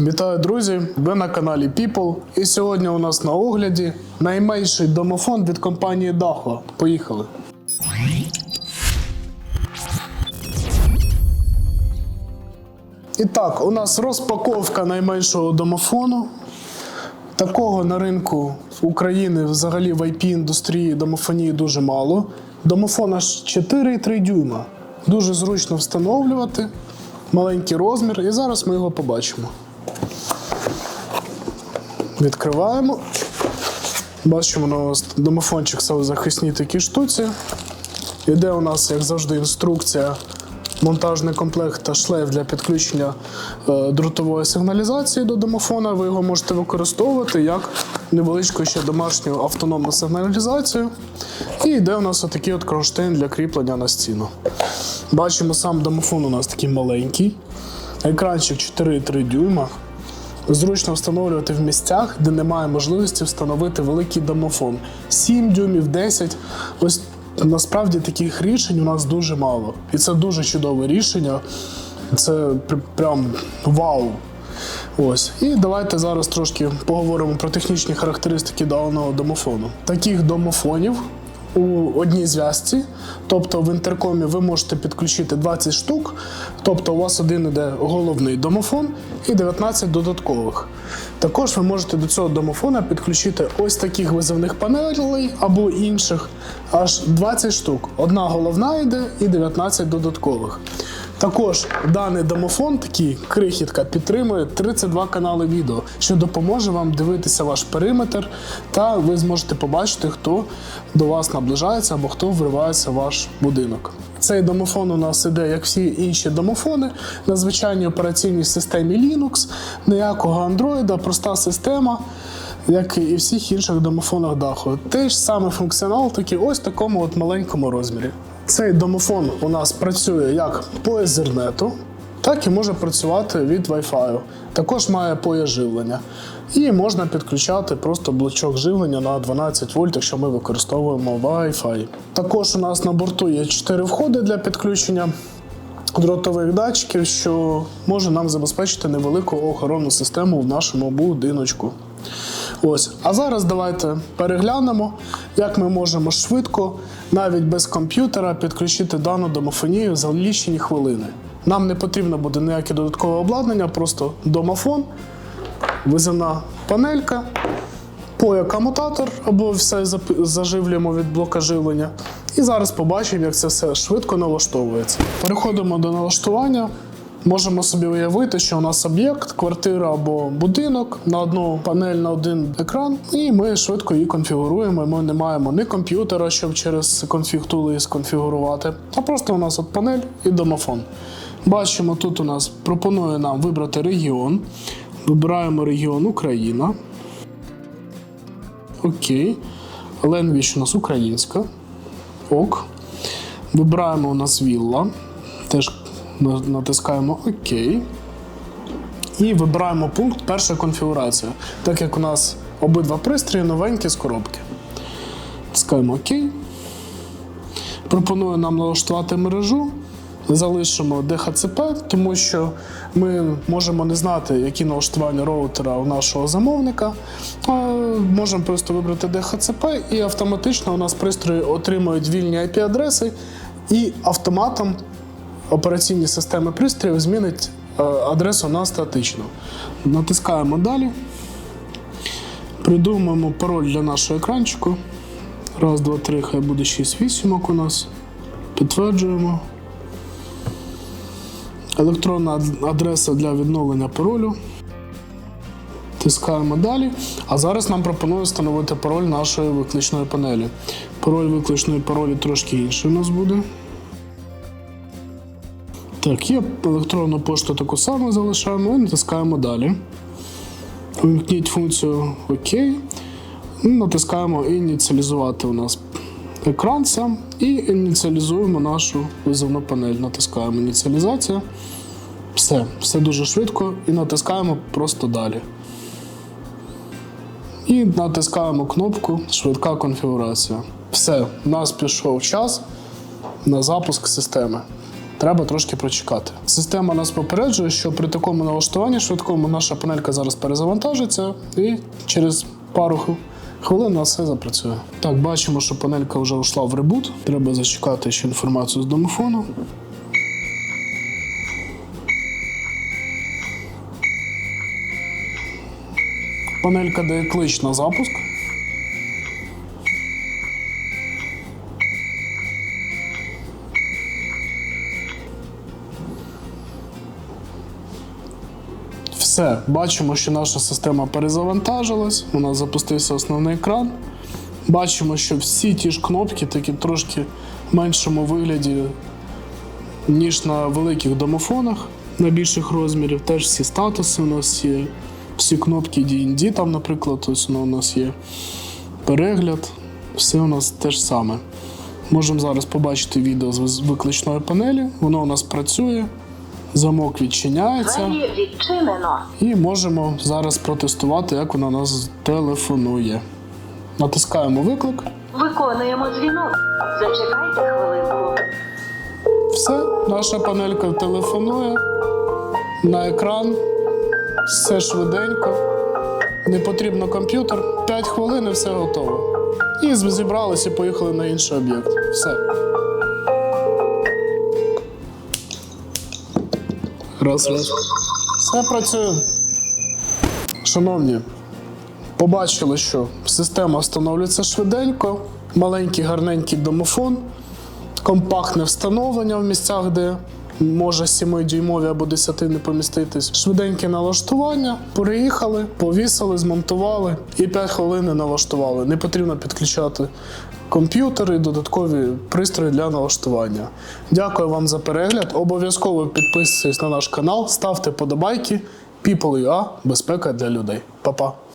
Вітаю, друзі! Ви на каналі People. І сьогодні у нас на огляді найменший домофон від компанії Daho. Поїхали. І так, у нас розпаковка найменшого домофону. Такого на ринку України взагалі в IP-індустрії домофонії дуже мало. Домофон аж 4,3 дюйма. Дуже зручно встановлювати. Маленький розмір, і зараз ми його побачимо. Відкриваємо. Бачимо, у нас домофончик захисній такій штуці. Іде у нас, як завжди, інструкція, монтажний комплект та шлейф для підключення е, дротової сигналізації до домофона. Ви його можете використовувати як невеличку ще домашню автономну сигналізацію. І йде у нас отакий от кронштейн для кріплення на стіну. Бачимо, сам домофон у нас такий маленький. Екранчик 4,3 дюйма. Зручно встановлювати в місцях, де немає можливості встановити великий домофон. 7 дюймів, 10. Ось насправді таких рішень у нас дуже мало. І це дуже чудове рішення. Це прям вау. Ось. І давайте зараз трошки поговоримо про технічні характеристики даного домофону. Таких домофонів у одній зв'язці, тобто в інтеркомі ви можете підключити 20 штук, тобто у вас один іде головний домофон і 19 додаткових. Також ви можете до цього домофона підключити ось таких визовних панелей або інших, аж 20 штук. Одна головна йде і 19 додаткових. Також даний домофон, такий крихітка, підтримує 32 канали відео, що допоможе вам дивитися ваш периметр, та ви зможете побачити, хто до вас наближається або хто вривається в ваш будинок. Цей домофон у нас іде, як всі інші домофони, на звичайній операційній системі Linux, ніякого Android, проста система як і всіх інших домофонах даху. Той ж самий функціонал, такий ось такому от маленькому розмірі. Цей домофон у нас працює як по Ethernet, так і може працювати від Wi-Fi. Також має пояс живлення. І можна підключати просто блочок живлення на 12 вольт, якщо ми використовуємо Wi-Fi. Також у нас на борту є 4 входи для підключення дротових датчиків, що може нам забезпечити невелику охоронну систему в нашому будиночку. Ось. А зараз давайте переглянемо, як ми можемо швидко, навіть без комп'ютера, підключити дану домофонію за лічені хвилини. Нам не потрібно буде ніяке додаткове обладнання, просто домофон, визивна панелька, пояк-амутатор або все заживлюємо від блока живлення. І зараз побачимо, як це все швидко налаштовується. Переходимо до налаштування. Можемо собі уявити, що у нас об'єкт, квартира або будинок на одну панель на один екран, і ми швидко її конфігуруємо. Ми не маємо ні комп'ютера, щоб через конфіг тули сконфігурувати. А просто у нас от панель і домофон. Бачимо, тут у нас пропонує нам вибрати регіон. Вибираємо регіон Україна. Окей. Ленвіч у нас українська. Ок. Вибираємо у нас вілла. Теж натискаємо ОК. І вибираємо пункт перша конфігурація. Так як у нас обидва пристрої новенькі з коробки. Натискаємо ОК. Пропоную нам налаштувати мережу. Залишимо DHCP, тому що ми можемо не знати, які налаштування роутера у нашого замовника. Можемо просто вибрати DHCP і автоматично у нас пристрої отримують вільні IP-адреси і автоматом операційні системи пристроїв змінить е, адресу на статичну. Натискаємо далі. Придумаємо пароль для нашого екранчику. Раз, два, три, хай буде 6 вісімок у нас. Підтверджуємо. Електронна адреса для відновлення паролю. Тискаємо далі. А зараз нам пропонує встановити пароль нашої викличної панелі. Пароль викличної паролі трошки інший у нас буде. Так, є електронну пошту таку саму залишаємо і натискаємо далі. Вимкніть функцію ОК. Натискаємо ініціалізувати у нас екран сам і ініціалізуємо нашу визовну панель. Натискаємо ініціалізація. Все, все дуже швидко і натискаємо просто далі. І натискаємо кнопку Швидка конфігурація. Все, у нас пішов час на запуск системи. Треба трошки прочекати. Система нас попереджує, що при такому налаштуванні швидкому наша панелька зараз перезавантажиться і через пару хвилин у нас все запрацює. Так, бачимо, що панелька вже ушла в ребут. Треба зачекати ще інформацію з домофону. Панелька дає клич на запуск. Все, бачимо, що наша система перезавантажилась, у нас запустився основний екран. Бачимо, що всі ті ж кнопки, такі трошки в меншому вигляді, ніж на великих домофонах на більших розмірів. Теж всі статуси у нас є, всі кнопки D&D там, наприклад, ось воно у нас є перегляд, все у нас те ж саме. Можемо зараз побачити відео з викличної панелі. Воно у нас працює, замок відчиняється. Відчинено. І можемо зараз протестувати, як вона нас телефонує. Натискаємо виклик. Виконуємо дзвінок. Зачекайте хвилинку. Все, наша панелька телефонує на екран. Все швиденько. Не потрібно комп'ютер. 5 хвилин і все готово. І зібралися і поїхали на інший об'єкт. Все. Раз, раз. Все працює. Шановні, побачили, що система встановлюється швиденько, маленький гарненький домофон, компактне встановлення в місцях, де може 7-дюймові або 10 не поміститись. Швиденьке налаштування, переїхали, повісили, змонтували і 5 хвилин налаштували. Не потрібно підключати комп'ютери, додаткові пристрої для налаштування. Дякую вам за перегляд. Обов'язково підписуйтесь на наш канал, ставте подобайки. People.ua – безпека для людей. Па-па!